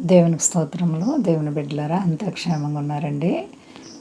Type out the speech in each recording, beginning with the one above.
దేవునికి స్తోత్రములు దేవుని బిడ్డలారా అంత క్షేమంగా ఉన్నారండి.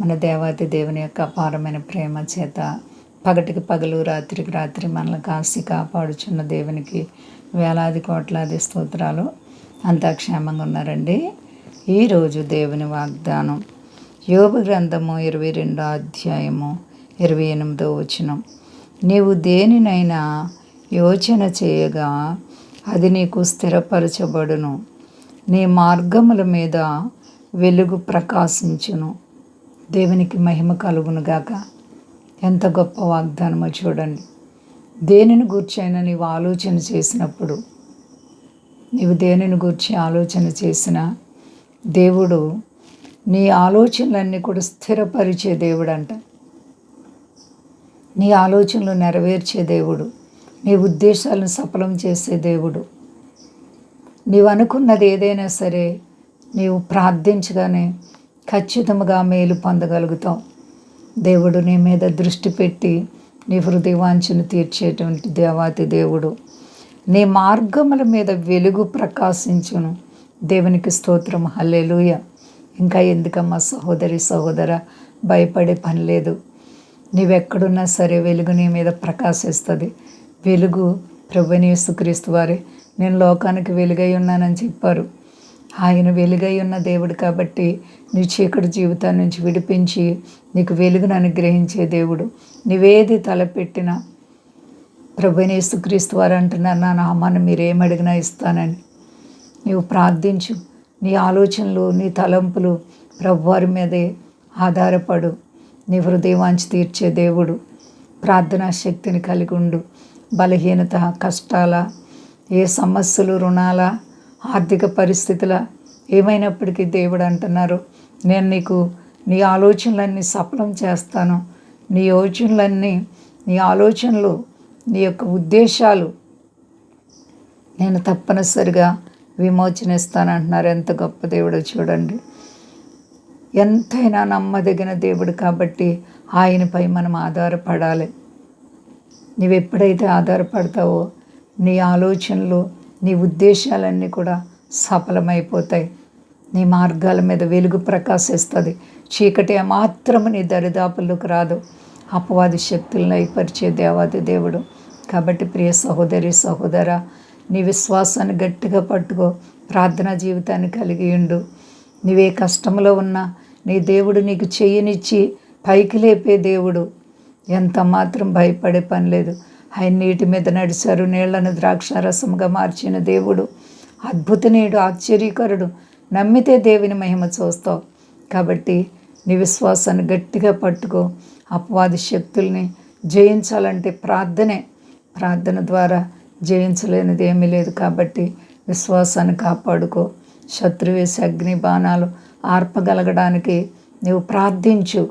మన దేవాతి దేవుని యొక్క అపారమైన ప్రేమ చేత పగటికి పగలు రాత్రికి రాత్రి మనల్ని కాసి కాపాడుచున్న దేవునికి వేలాది కోట్లాది స్తోత్రాలు. అంతా క్షేమంగా ఉన్నారండి. ఈరోజు దేవుని వాగ్దానం. యోగ గ్రంథము ఇరవై రెండో అధ్యాయము ఇరవై ఎనిమిదో వచనం. నీవు దేనినైనా యోచన చేయగా అది నీకు స్థిరపరచబడును. నీ మార్గముల మీద వెలుగు ప్రకాశించును. దేవునికి మహిమ కలుగును గాక. ఎంత గొప్ప వాగ్దానమో చూడండి. దేనిని గూర్చైనా నీవు ఆలోచన చేసినప్పుడు నీవు దేనిని గూర్చి ఆలోచన చేసినా దేవుడు నీ ఆలోచనలన్నీ కూడా స్థిరపరిచే దేవుడు అంట నీ ఆలోచనలు నెరవేర్చే దేవుడు నీ ఉద్దేశాలను సఫలం చేసే దేవుడు. నీవు అనుకున్నది ఏదైనా సరే నీవు ప్రార్థించగానే ఖచ్చితంగా మేలు పొందగలుగుతావు. దేవుడు నీ మీద దృష్టి పెట్టి నీ హృదయవాంఛను తీర్చేటువంటి దేవాతి దేవుడు. నీ మార్గముల మీద వెలుగు ప్రకాశించును. దేవునికి స్తోత్రం. హల్లెలూయ. ఇంకా ఎందుకమ్మా సహోదరి సహోదర భయపడే పని లేదు. నీవెక్కడున్నా సరే వెలుగు నీ మీద ప్రకాశిస్తుంది. వెలుగు ప్రభునేసుక్రీస్తు వారి నేను లోకానికి వెలుగై ఉన్నానని చెప్పారు. ఆయన వెలుగై ఉన్న దేవుడు కాబట్టి నీ చీకటి జీవితాన్ని నుంచి విడిపించి నీకు వెలుగును అనుగ్రహించే దేవుడు. నీవేది ప్రభునేసు ప్రభునేసుక్రీస్తు వారు అంటున్నారు నా నామాన్ని మీరేమడిగినా ఇస్తానని. నీవు ప్రార్థించు. నీ ఆలోచనలు నీ తలంపులు ప్రభువారి మీదే ఆధారపడు. నీ హృదయవాంచి తీర్చే దేవుడు. ప్రార్థనా శక్తిని కలిగి ఉండు. బలహీనత కష్టాల ఏ సమస్యలు రుణాల ఆర్థిక పరిస్థితుల ఏమైనప్పటికీ దేవుడు అంటున్నారు నేను నీకు నీ ఆలోచనలన్నీ సఫలం చేస్తాను. నీ యోచనలన్నీ నీ ఆలోచనలు నీ యొక్క ఉద్దేశాలు నేను తప్పనిసరిగా విమోచనిస్తానంటున్నారు ఎంత గొప్ప దేవుడో చూడండి. ఎంతైనా నమ్మదగిన దేవుడు కాబట్టి ఆయనపై మనం ఆధారపడాలి. నువ్వు ఎప్పుడైతే ఆధారపడతావో నీ ఆలోచనలు నీ ఉద్దేశాలన్నీ కూడా సఫలమైపోతాయి. నీ మార్గాల మీద వెలుగు ప్రకాశిస్తుంది. చీకటి మాత్రము నీ దరిదాపుల్లోకి రాదు. అపవాది శక్తులను అయిపరిచే దేవాది దేవుడు. కాబట్టి ప్రియ సహోదరి సహోదర నీ విశ్వాసాన్ని గట్టిగా పట్టుకో. ప్రార్థనా జీవితాన్ని కలిగి ఉండు. నీవే కష్టంలో ఉన్నా నీ దేవుడు నీకు చెయ్యనిచ్చి పైకి లేపే దేవుడు. ఎంత మాత్రం భయపడే పని లేదు. ఆయన నీటి మీద నడిచారు నీళ్ళను ద్రాక్షారసంగా మార్చిన దేవుడు. అద్భుతనీయుడు ఆశ్చర్యకరుడు. నమ్మితే దేవుని మహిమ చూస్తావు. కాబట్టి నీ విశ్వాసాన్ని గట్టిగా పట్టుకో. అపవాది శక్తుల్ని జయించాలంటే ప్రార్థనే. ప్రార్థన ద్వారా జయించలేనిది ఏమీ లేదు కాబట్టి విశ్వాసాన్ని కాపాడుకో. శత్రువేసి అగ్ని బాణాలు ఆర్పగలగడానికి నీవు ప్రార్థించు.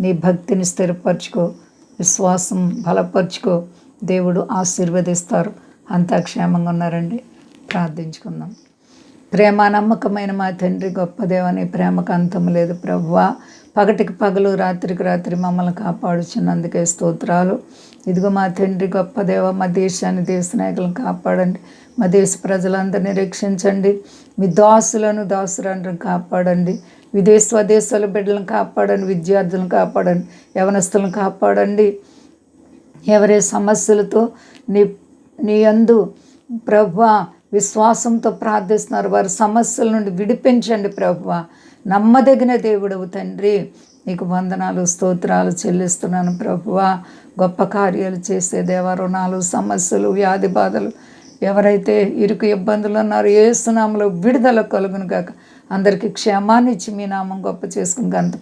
నీ భక్తిని స్థిరపరచుకో. విశ్వాసం బలపరుచుకో. దేవుడు ఆశీర్వదిస్తారు. అంతా క్షేమంగా ఉన్నారండి. ప్రార్థించుకుందాం. ప్రేమ నమ్మకమైన మా తండ్రి గొప్ప దేవని ప్రేమకు అంతం లేదు ప్రభువా. పగటికి పగలు రాత్రికి రాత్రి మమ్మల్ని కాపాడుచున్నందుకే స్తోత్రాలు. ఇదిగో మా తండ్రి గొప్ప దేవ మా దేశాన్ని దేశ నాయకులను కాపాడండి. మా దేశ ప్రజలందరినీ రక్షించండి. మీ దాసులను దాసులను కాపాడండి. విదేశ స్వదేశాల బిడ్డలను కాపాడండి. విద్యార్థులను కాపాడండి. యవనస్తులను కాపాడండి. ఎవరి సమస్యలతో నీ నీ అందు ప్రభు విశ్వాసంతో ప్రార్థిస్తున్నారు. వారి సమస్యల నుండి విడిపించండి ప్రభు. నమ్మదగిన దేవుడవు తండ్రి. నీకు వందనాలు స్తోత్రాలు చెల్లిస్తున్నాను ప్రభువ గొప్ప కార్యాలు చేసే దేవ రుణాలు సమస్యలు వ్యాధి బాధలు ఎవరైతే ఇరుకు ఇబ్బందులు ఉన్నారో ఏసునామలో విడుదల కలుగును గాక. అందరికీ క్షేమాన్ని ఇచ్చి మీ నామం గొప్ప చేసుకుని గంత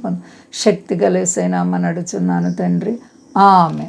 శక్తి గలేసైనామని అడుచున్నాను తండ్రి. ఆమె